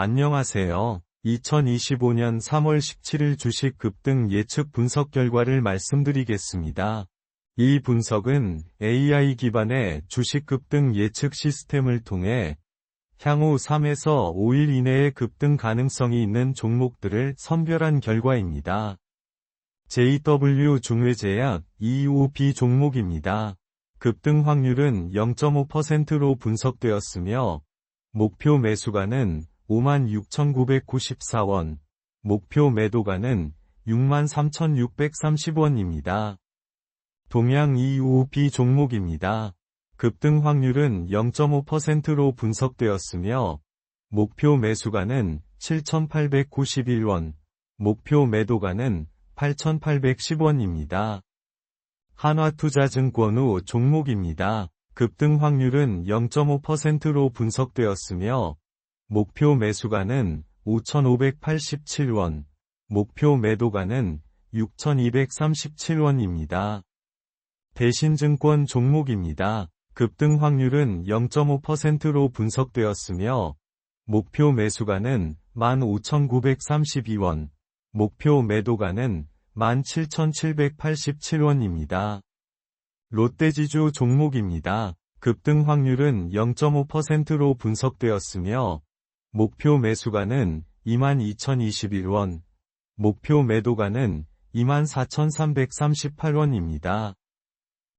안녕하세요. 2025년 3월 17일 주식 급등 예측 분석 결과를 말씀드리겠습니다. 이 분석은 AI 기반의 주식 급등 예측 시스템을 통해 향후 3에서 5일 이내에 급등 가능성이 있는 종목들을 선별한 결과입니다. JW 중외제약 EOB 종목입니다. 급등 확률은 0.5%로 분석되었으며 목표 매수가는 56,994원, 목표 매도가는 63,630원입니다. 동양 EOB 종목입니다. 급등 확률은 0.5%로 분석되었으며 목표 매수가는 7,891원, 목표 매도가는 8,810원입니다. 한화투자증권 후 종목입니다. 급등 확률은 0.5%로 분석되었으며 목표 매수가는 5,587원, 목표 매도가는 6,237원입니다. 대신증권 종목입니다. 급등 확률은 0.5%로 분석되었으며 목표 매수가는 15,932원, 목표 매도가는 17,787원입니다. 롯데지주 종목입니다. 급등 확률은 0.5%로 분석되었으며 목표 매수가는 22,021원, 목표 매도가는 24,338원입니다.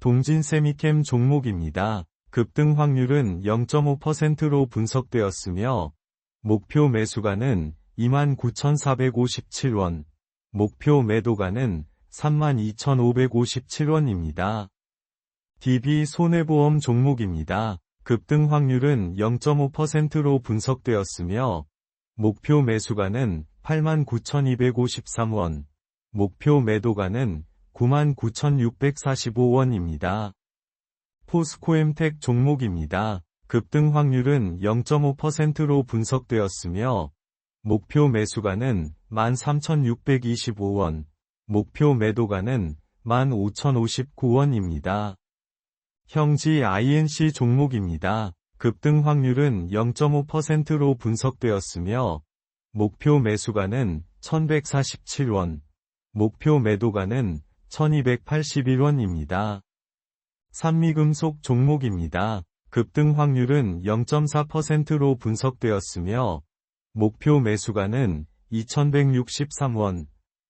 동진 세미캠 종목입니다. 급등 확률은 0.5%로 분석되었으며 목표 매수가는 29,457원, 목표 매도가는 32,557원입니다. DB 손해보험 종목입니다. 급등 확률은 0.5%로 분석되었으며 목표 매수가는 89,253원, 목표 매도가는 99,645원입니다. 포스코엠텍 종목입니다. 급등 확률은 0.5%로 분석되었으며 목표 매수가는 13,625원, 목표 매도가는 15,059원입니다. 형지 INC 종목입니다. 급등 확률은 0.5%로 분석되었으며 목표 매수가는 1147원, 목표 매도가는 1281원입니다. 산미금속 종목입니다. 급등 확률은 0.4%로 분석되었으며 목표 매수가는 2163원,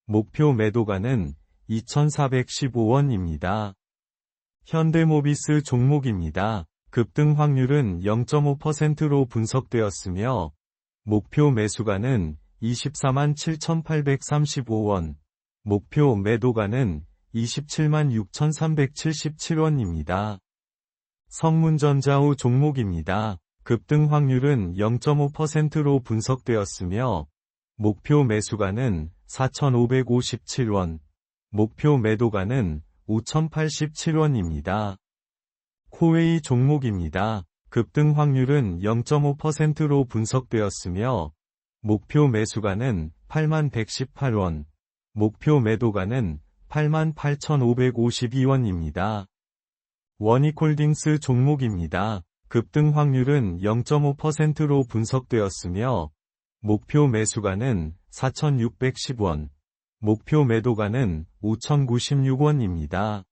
목표 매도가는 2415원입니다. 현대모비스 종목입니다. 급등 확률은 0.5%로 분석되었으며 목표 매수가는 24만 7,835원, 목표 매도가는 27만 6,377원입니다. 성문전자후 종목입니다. 급등 확률은 0.5%로 분석되었으며 목표 매수가는 4,557원, 목표 매도가는 5,087원입니다. 코웨이 종목입니다. 급등 확률은 0.5%로 분석되었으며 목표 매수가는 8118원, 목표 매도가는 88,552원입니다. 원익홀딩스 종목입니다. 급등 확률은 0.5%로 분석되었으며 목표 매수가는 4,610원, 목표 매도가는 5,096원입니다.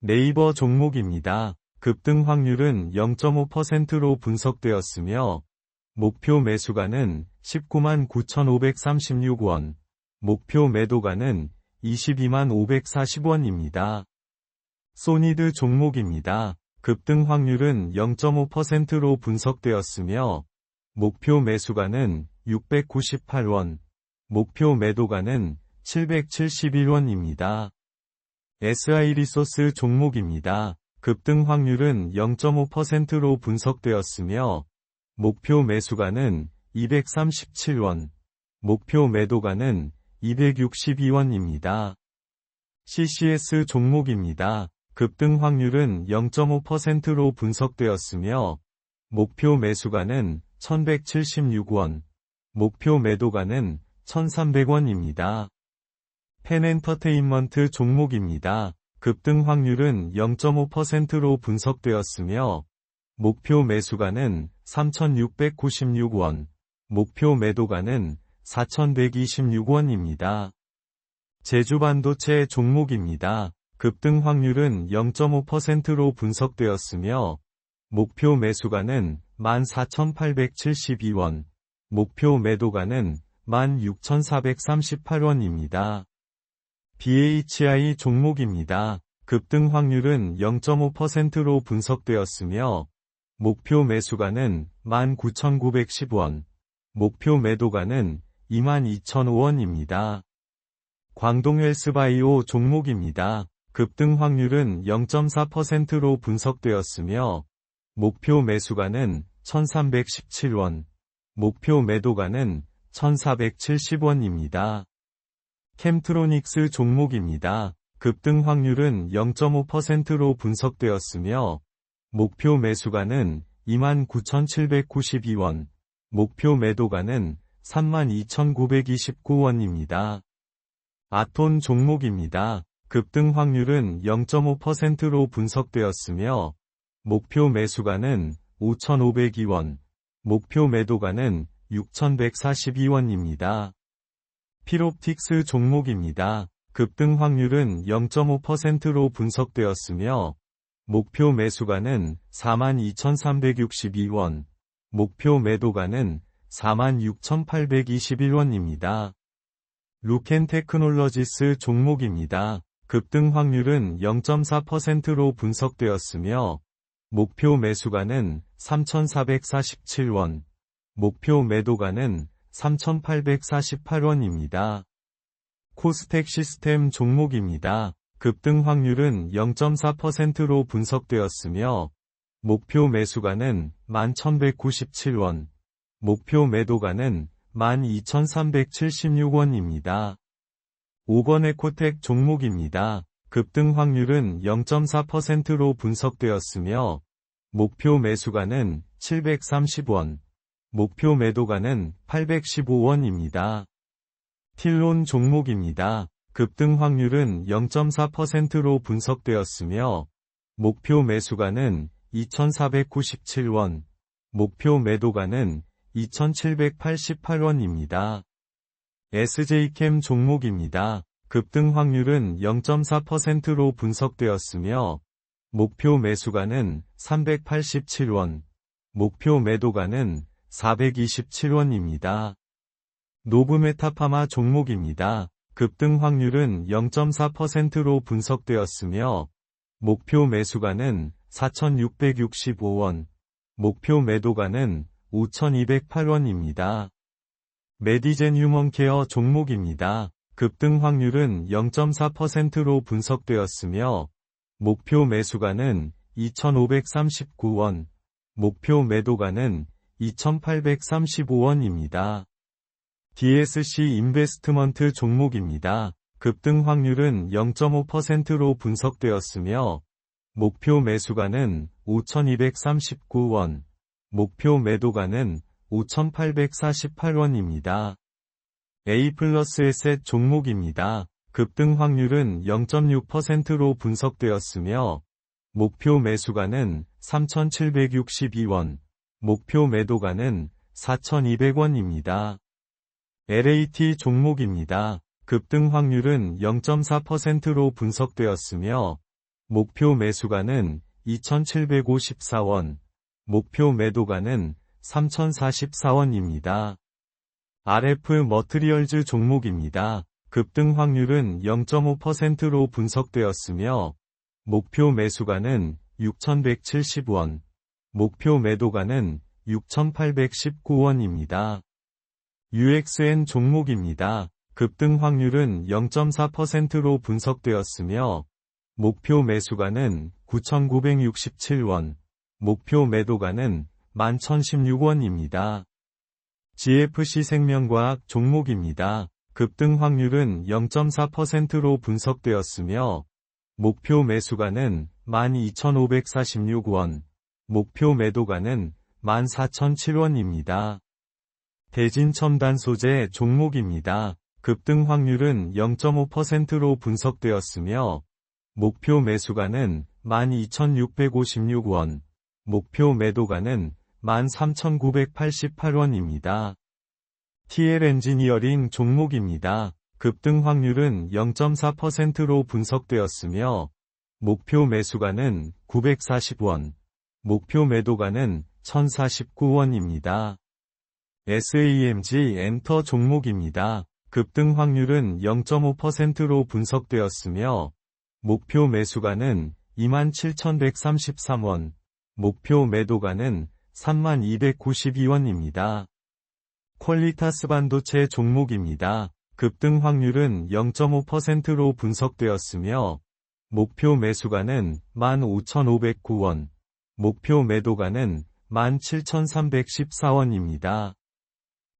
네이버 종목입니다. 급등 확률은 0.5%로 분석되었으며 목표 매수가는 19만 9,536원, 목표 매도가는 22만 540원입니다. 소니드 종목입니다. 급등 확률은 0.5%로 분석되었으며 목표 매수가는 698원, 목표 매도가는 771원입니다. SI 리소스 종목입니다. 급등 확률은 0.5%로 분석되었으며 목표 매수가는 237원, 목표 매도가는 262원입니다. CCS 종목입니다. 급등 확률은 0.5%로 분석되었으며 목표 매수가는 1176원, 목표 매도가는 1300원입니다. 펜엔터테인먼트 종목입니다. 급등 확률은 0.5%로 분석되었으며 목표 매수가는 3,696원, 목표 매도가는 4,126원입니다. 제주반도체 종목입니다. 급등 확률은 0.5%로 분석되었으며 목표 매수가는 14,872원, 목표 매도가는 16,438원입니다. BHI 종목입니다. 급등 확률은 0.5%로 분석되었으며 목표 매수가는 19,910원, 목표 매도가는 22,005원입니다. 광동헬스바이오 종목입니다. 급등 확률은 0.4%로 분석되었으며 목표 매수가는 1317원, 목표 매도가는 1470원입니다. 캠트로닉스 종목입니다. 급등 확률은 0.5%로 분석되었으며 목표 매수가는 29,792원, 목표 매도가는 32,929원입니다. 아톤 종목입니다. 급등 확률은 0.5%로 분석되었으며 목표 매수가는 5,502원, 목표 매도가는 6,142원입니다. 피롭틱스 종목입니다. 급등 확률은 0.5%로 분석되었으며 목표 매수가는 42,362원, 목표 매도가는 46,821원입니다. 루켄 테크놀러지스 종목입니다. 급등 확률은 0.4%로 분석되었으며 목표 매수가는 3,447원, 목표 매도가는 3,848원입니다. 코스텍 시스템 종목입니다. 급등 확률은 0.4%로 분석되었으며 목표 매수가는 11,197원, 목표 매도가는 12,376원입니다. 5번 에코텍 종목입니다. 급등 확률은 0.4%로 분석되었으며 목표 매수가는 730원, 목표 매도가는 815원입니다. 틸론 종목입니다. 급등 확률은 0.4%로 분석되었으며 목표 매수가는 2,497원, 목표 매도가는 2,788원입니다. SJ캠 종목입니다. 급등 확률은 0.4%로 분석되었으며 목표 매수가는 387원, 목표 매도가는 427원입니다. 노브메타파마 종목입니다. 급등 확률은 0.4%로 분석되었으며 목표 매수가는 4,665원, 목표 매도가는 5,208원입니다. 메디젠 휴먼케어 종목입니다. 급등 확률은 0.4%로 분석되었으며 목표 매수가는 2,539원, 목표 매도가는 2,835원입니다. DSC 인베스트먼트 종목입니다. 급등 확률은 0.5%로 분석되었으며 목표 매수가는 5,239원, 목표 매도가는 5,848원입니다. A 플러스 에셋 종목입니다. 급등 확률은 0.6%로 분석되었으며 목표 매수가는 3,762원, 목표 매도가는 4,200원입니다. LAT 종목입니다. 급등 확률은 0.4%로 분석되었으며 목표 매수가는 2,754원, 목표 매도가는 3,044원입니다. RF 머트리얼즈 종목입니다. 급등 확률은 0.5%로 분석되었으며 목표 매수가는 6,170원, 목표 매도가는 6,819원입니다. UXN 종목입니다. 급등 확률은 0.4%로 분석되었으며 목표 매수가는 9,967원, 목표 매도가는 11,016원입니다. GFC 생명과학 종목입니다. 급등 확률은 0.4%로 분석되었으며 목표 매수가는 12,546원, 목표 매도가는 14,007원입니다. 대진 첨단 소재 종목입니다. 급등 확률은 0.5%로 분석되었으며 목표 매수가는 12,656원, 목표 매도가는 13,988원입니다. TL 엔지니어링 종목입니다. 급등 확률은 0.4%로 분석되었으며 목표 매수가는 940원, 목표 매도가는 1049원입니다. SAMG 엔터 종목입니다. 급등 확률은 0.5%로 분석되었으며 목표 매수가는 27,133원, 목표 매도가는 3292원입니다. 퀄리타스 반도체 종목입니다. 급등 확률은 0.5%로 분석되었으며 목표 매수가는 15,509원, 목표 매도가는 17,314원입니다.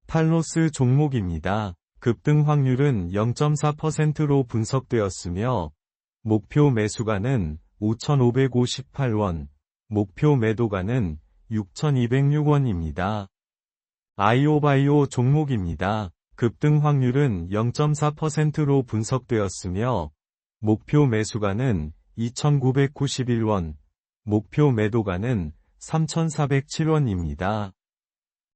탈로스 종목입니다. 급등 확률은 0.4%로 분석되었으며 목표 매수가는 5,558원, 목표 매도가는 6,206원입니다. 아이오바이오 종목입니다. 급등 확률은 0.4%로 분석되었으며 목표 매수가는 2,991원, 목표 매도가는 3,407원입니다.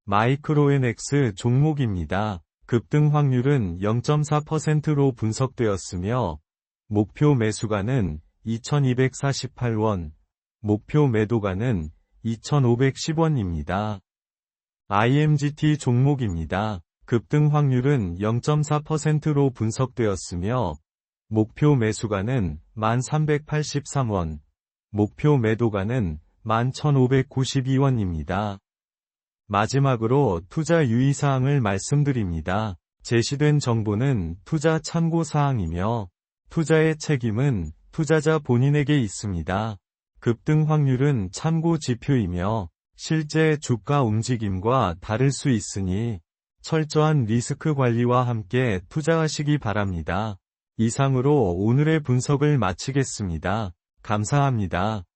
마이크로엔엑스 종목입니다. 급등 확률은 0.4%로 분석되었으며 목표 매수가는 2,248원, 목표 매도가는 2,510원입니다. IMGT 종목입니다. 급등 확률은 0.4%로 분석되었으며 목표 매수가는 1,383원, 목표 매도가는 11,592원입니다. 마지막으로 투자 유의사항을 말씀드립니다. 제시된 정보는 투자 참고사항이며 투자의 책임은 투자자 본인에게 있습니다. 급등 확률은 참고 지표이며 실제 주가 움직임과 다를 수 있으니 철저한 리스크 관리와 함께 투자하시기 바랍니다. 이상으로 오늘의 분석을 마치겠습니다. 감사합니다.